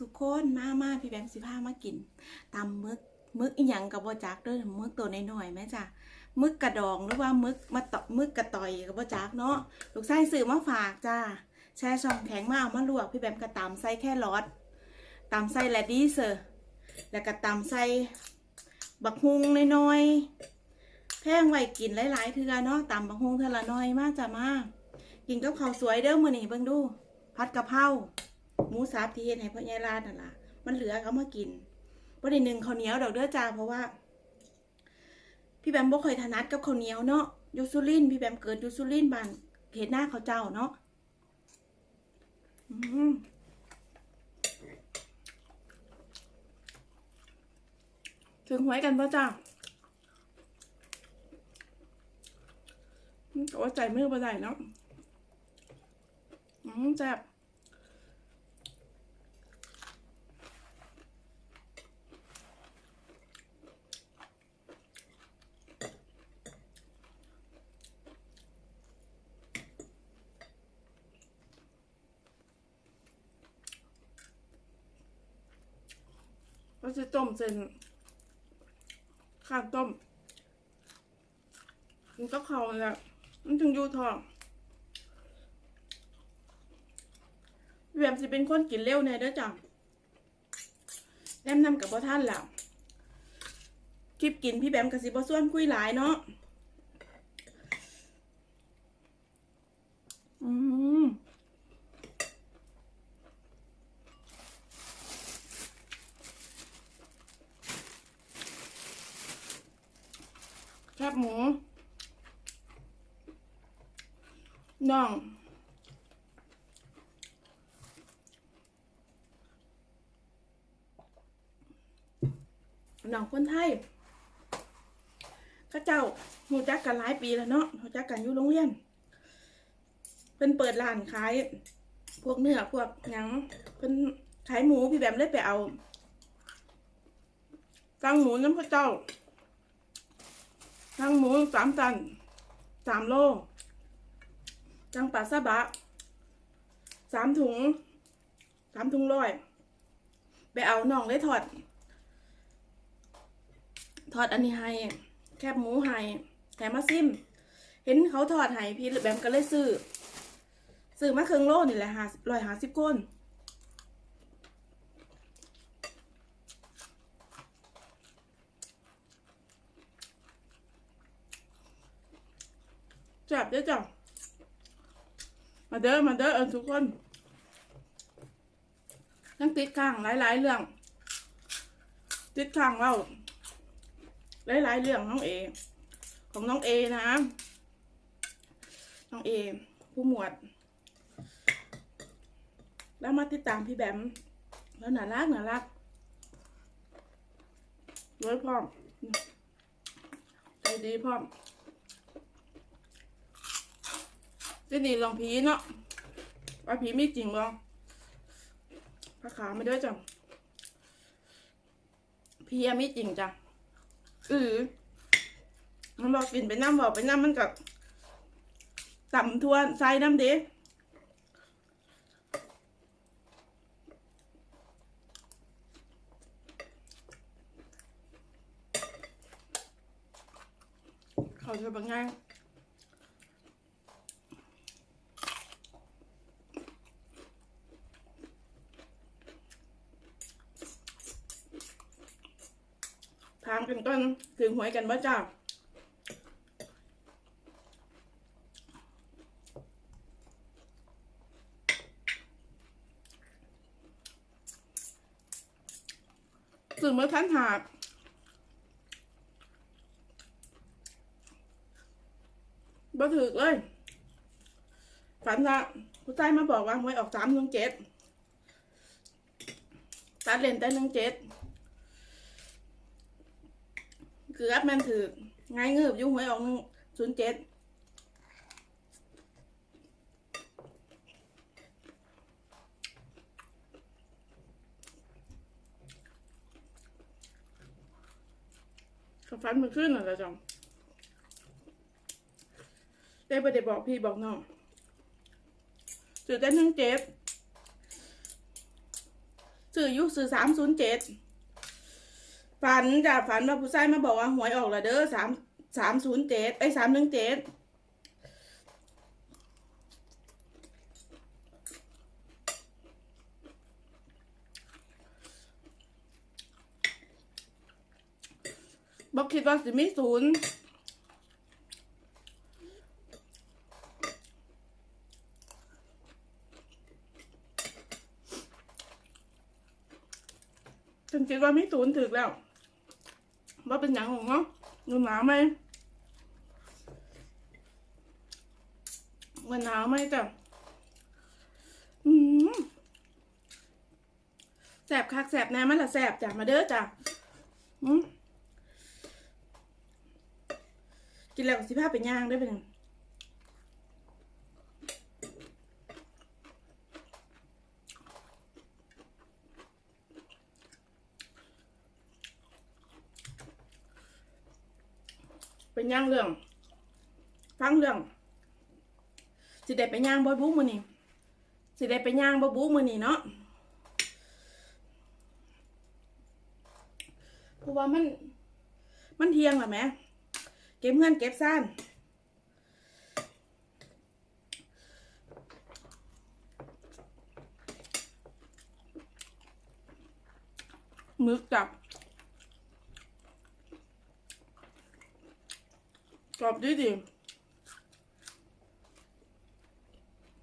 ทุกๆคนมามาพี่แบมสิพามากินตำมึกมึกอีหยังกับบ่จักด้อมึกตัวน้อยๆแม่จ้ะมึกกระดองหรือว่ามึกมาตอมึกกระต่อยกับบ่จักเนาะลูกไส้ซื้อมาฝากจ้าแช่ช่องแข็งมาเอามาลวกพี่แบมก็ตำใส่แค่รอดตำใส่แลดี้เซอร์แล้วก็ตำใส่บักฮุงน้อยๆแพงไว้กินหลายๆเทือเนาะตำบักฮุงเทือละน้อยมากจ้ะมากกินกับข้าวสวยเด้อมื้อนี้เบิ่งดูผัดกะเพรา หมูสับที่เฮ็ดให้พ่อใหญ่ลาดนั่นล่ะ มันเหลือเขามากินบ่ได้หนึ่งข้าวเหนียวดอกเด้อจ้าเพราะว่า พี่แบมบ่ค่อยถนัดกับข้าวเหนียวเนาะยู่สุรินพี่แบมเกิดยู่สุรินบ้านเขตหน้าเขาเจ้าเนาะอืถึงหวยกันป่ะจ้าอืมแต่ว่าใจมือบ่ได้เนาะอืมแซ่บ ก็จะต้มเส้นข้าวต้มมันก็เขาเลยอะมันถึงอยู่ท้องแบมสิเป็นคนกินเร็วแน่เด้อจ้ะแนมนำกับพ่อท่านแล้วคลิปกินพี่แบมกับสิบ่ส่วนคุยหลายเนาะอืมแค บหมูน่องน้องคนไทยข้าเจ้าหูจักกันหลายปีแล้วเนาะหูจักกันอยู่โรงเรียน เป็นเปิดร้านขาย พวกเนื้อพวกหยังเป็นขายหมูพี่แบมเลยไปเอาตั้งหมูน้ำข้าเจ้า ตั้งหมูสามตันสามโลตั้งปลาซาบะสามถุงสามถุงร้อยไปเอาน่องเลยถอดทอดอันนี้ให้แคบหมูให้แถมมาซิม เห็นเขาทอดให้พี่แบมก็เลยซื้อซื้อมาครึ่งโลนี่แหละหาร้อยหาสิบก้น จับเด้อจ้ะมาเด้อมาเด้อเออทุกคนยังติดข้างหลายๆเรื่อง ติดข้างเราหลายๆเรื่องน้องเอ ของน้องเอนะน้องเอ ผู้หมวด แล้วมาติดตามพี่แบมแล้วน่ารักน่ารักรวยพร้อมใจดีพร้อม ที่นี่ลองผีเนาะว่าผีไมีจริงบ่พระขาไม่ด้วยจังพี่อะมีจริงจ้ะอือมันบอกกินไปน้ำบอกไปน้ำมันกับต่ำทวนใส่น้ำเด็เขาจะเป็นไงาม กันก่อนถึงหวยกันบ่จ้าสื่อเมื่อทันหาดบ่ถือเลย ฝันละผู้ชายมาบอกว่าหวยออกสามหนึ่งเจ็ดตัดเลนแต่หนึ่งเจ็ด เกือบแมันถือไงเงือบยุ่งหวยออกศูนย์เจ็ดเขาฟันมันขึ้นเหรอจังได้ประเดี๋ยวบอกพี่บอกน้องสื่อแต่หนึ่งเจ็ดซื้อยู่ซื้อสามศูนย์เจ็ด ฝันจ้ะฝันว่าผู้ชายมาบอกว่าหวยออกละเด้อสามสามศูนย์เจ็ดไอ้สามหนึ่งเจ็ดบอกคิดว่าสิมีศูนย์ฉันคิดว่ามีศูนย์ถึกแล้ว ว่าเป็นอย่างของเนาะเงินหนาวไหมเงินหนาวไหมจ้ะอืมแสบคักแสบแน่มันละแสบจ้ะมาเด้อจ้ะอืมกินแล้วก็สิพาไปย่างได้เป็น เป็นย่างเรื่อง ฟังเรื่อง สิได้ไปย่างบ่บุ้มือนี่สิได้ไปย่างบ่บุ้มือนี่เนาะเพราะว่ามัน มันเที่ยงและแม่เก็บเงินเก็บซ่านมึกจับ กรอบดีดี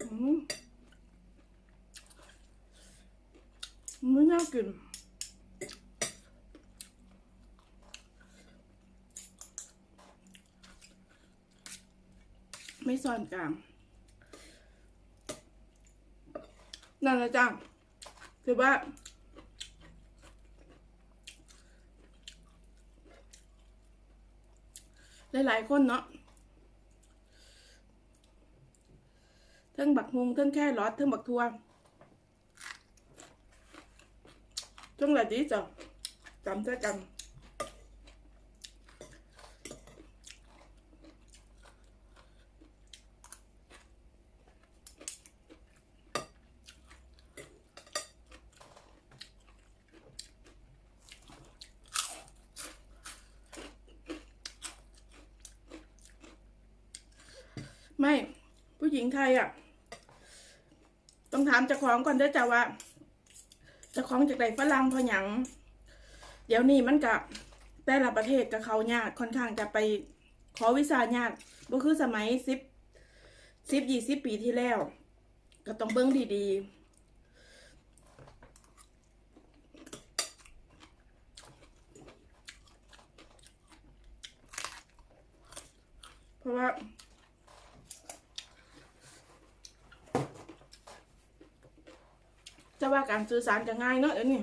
อืมไม่น่ากินไม่ซอนกลางนั่นแหละจ้ะคือว่า หลายๆคนเนาะเทิงบักฮุงเทิงแค่รอดเทิงบักทัวเทิงอะไรดีจ้ะจำใช่กัน ไม่ผู้หญิงไทยอะ ต้องถามเจ้าของก่อนเด้อจ้าว่าเจ้าของจากไหนฝรั่งพราะหยังเดี๋ยวนี้มันกับแต่ละประเทศกับเขายากค่อนข้างจะไปขอวีซ่ายากบ่คือสมัยสิบสิบยี่สิบปีที่แล้ว ก็ต้องเบิ้งดีๆ เพราะว่า จะว่าการสื่อสารจะง่ายเนอะเดี๋ยวนี้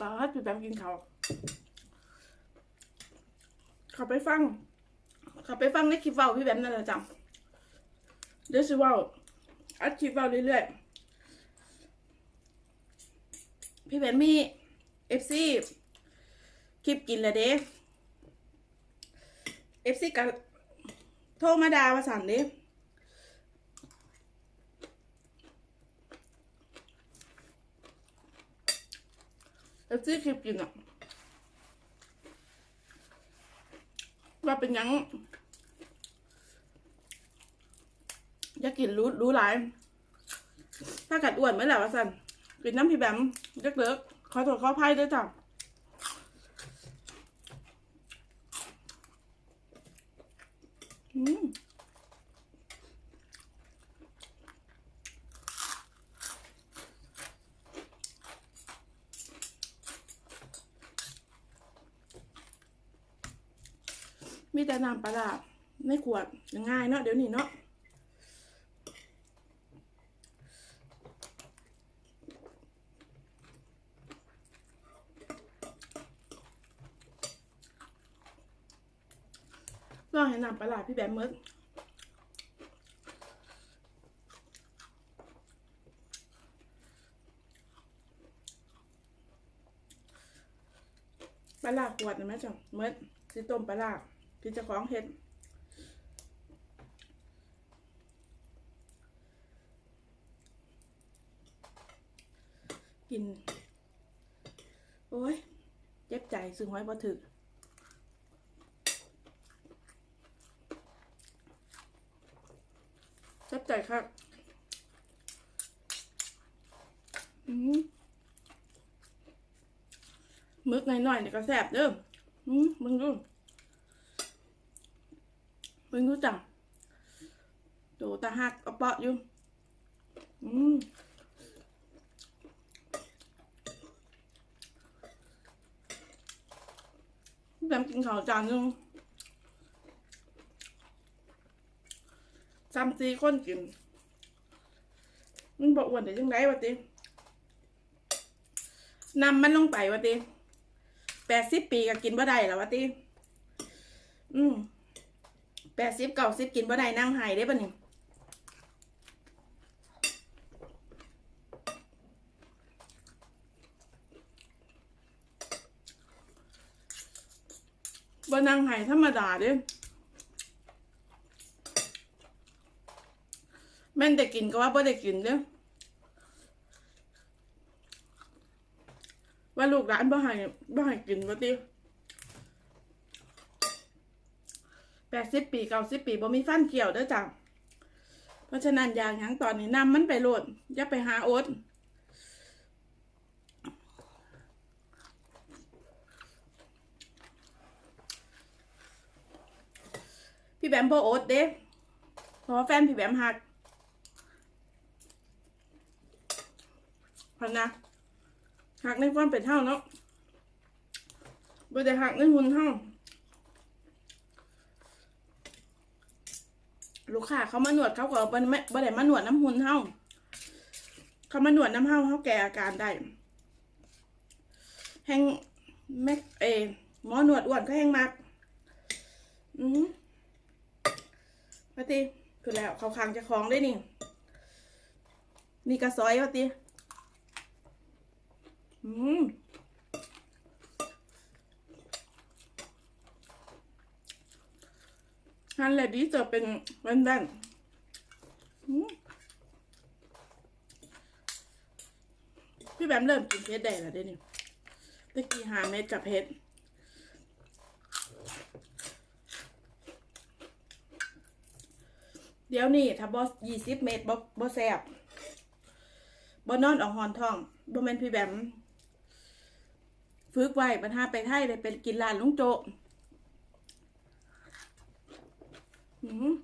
ตอนพี่แบมกินเขาเขาไปฟังเขาไปฟังในคลิปเว้าพี่แบมนั่นแหละจ้ะเดี๋ยวสิว้าอัดคลิปเว้าเรื่อยๆ พี่แบมมีเอฟซี คลิปกินละเด้เอฟซีกับโทรมาดามาสันเด้เอฟซีคลิปกินอะว่าเป็นยังอยากกินรู้รู้หลาย ถ้ากัดอ้วนเมื่อไหร่วะสันกินน้ำพี่แบมเลิกเลิกๆขอโทษขออภัยด้วยจ้ะ อืมมีแต่น้ำปลาร้าในขวดง่ายเนาะเดี๋ยวนี้เนาะ องให้น้ำปลาร้าพี่แบมเมิดไปลาร้าขวดนะแม่จ้ะเมื่อที่ต้มปลาร้าที่จะของเห็ดกิน โอ้ย เจ็บใจซึ่งไว้พอถึก เจ็บ ใจครับอืมมึกหน่อยๆเนี่ยก็แซ่บเด้อมึงดูมึงดูจังโตตาหักเอาเปาะอยู่อืมแบมกินข้าวจานนึง จำซีคนกินมันบอกอ้วนแต่ยังไงวะตินำมันลงไปวะติแปดสิบปีก็กินบ่ได้แล้ววะติอืมแปดสิบเก้าสิบกินบ่ได้นั่งหายได้ปะนี่บ่นั่งหายธรรมดาเด้ แม่นได้กินก็ว่าบ่ได้กินเด้อว่าลูกร้านบ่ให้บ่ให้กินว่าติแปดสิบปีเก้าสิบปีบ่มีฟันเกี่ยวเด้อจ้ะเพราะฉะนั้นอย่างหยังตอนนี้นำมันไปโหลดอย่าไปหาโอ๊ตพี่แบมบ่โอ๊ตเด้เพราะว่าแฟนพี่แบมหัก พันนะหักในความเป็นเท่าเนาะบ่ได้หักในหุ่นเท่าลูกค้าเขามาหนวดเขาก็บ่ไม่บ่ได้มาหนวดน้ำหุ่นเท่าเขามาหนวดน้ำเท่าเขาแก้อาการได้แห้งแม็กเอหมอหนวดอ้วนก็แห้งมากอืมพอตีคือแล้วเขาคางจะคล้องได้นี่ นี่กระซอยพอตี อืมฮันแลดี้จะเป็นแว่นๆอืมพี่แบมเริ่มกินเพชรได้แล้วเด้นี่ตะกี้หาเม็ดกับเพชรเดี๋ยวนี้ถ้าบอสยี่สิบเมตรบอบอแซบบอนอนออกหอนทองบอแมนพี่แบม ฝึกไว้ปัญหาไปไทยเลยเป็นกินร้านลุงโจอืม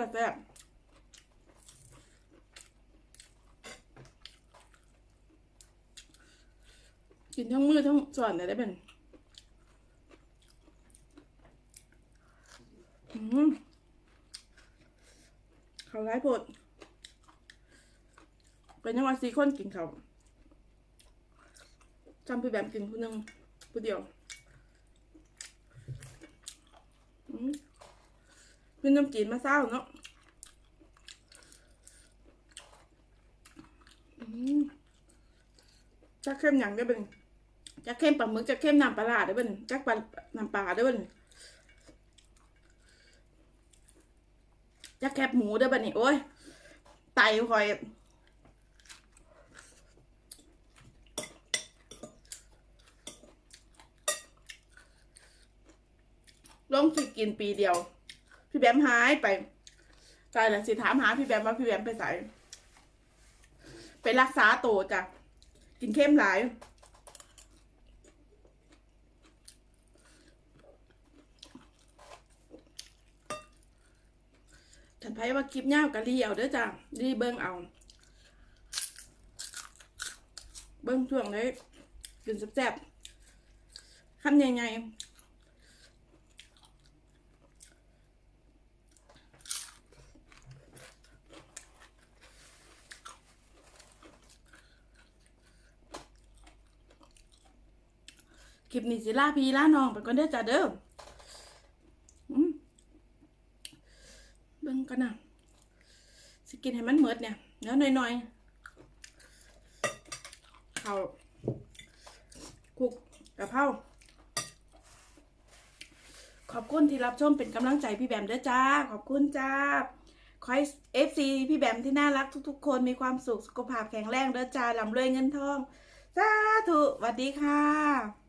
ละแซ่บ กินทั้งมือทั้งส่วนเลยได้เป็นอืมเขาร้ายโพดเป็นยังว่าซีคนกินเขาจำพี่แบมกินคนหนึ่งคนเดียวอืมพี่น้ำจีนมาเศร้าเนาะอืมจะเข้มอย่างได้เป็น จะเข้มปลาหมึกจะเข้มน้ำปลาร้าได้เป็นจักปลาน้ำปลาด้เป็นจะแคบหมูด้เป็นนี่โอ้ยไตคอยลงสิกินปีเดียว พี่แบมหายไปตายแล้วสิถามหาพี่แบมว่าพี่แบมไปใส่ไปรักษาตัวจ้ะกินเข้มหลาย ไพ่ว่าคลิปเงาวกะรีเอาเด้อจ้ะรีเบิ้งเอา เบิ้งช่วงเลยกินแซ่บๆคำใหญ่ๆคลิปนี้สิลาพี่ลาน้องไปก่อนเด้อจ้าเด้อม เบิ่งกันนะสิกินให้มันเหมิดเนี่ยแล้วหน่อยๆข้าวคุกกะเพราขอบคุณที่รับชมเป็นกำลังใจพี่แบมเด้อจ้า ขอบคุณจ้าขอให้เอฟซีพี่แบมที่น่ารักทุกๆ คนมีความสุขสุขภาพแข็งแรงเด้อจ้าลำรวยเงินทอง สาธุสวัสดีค่ะ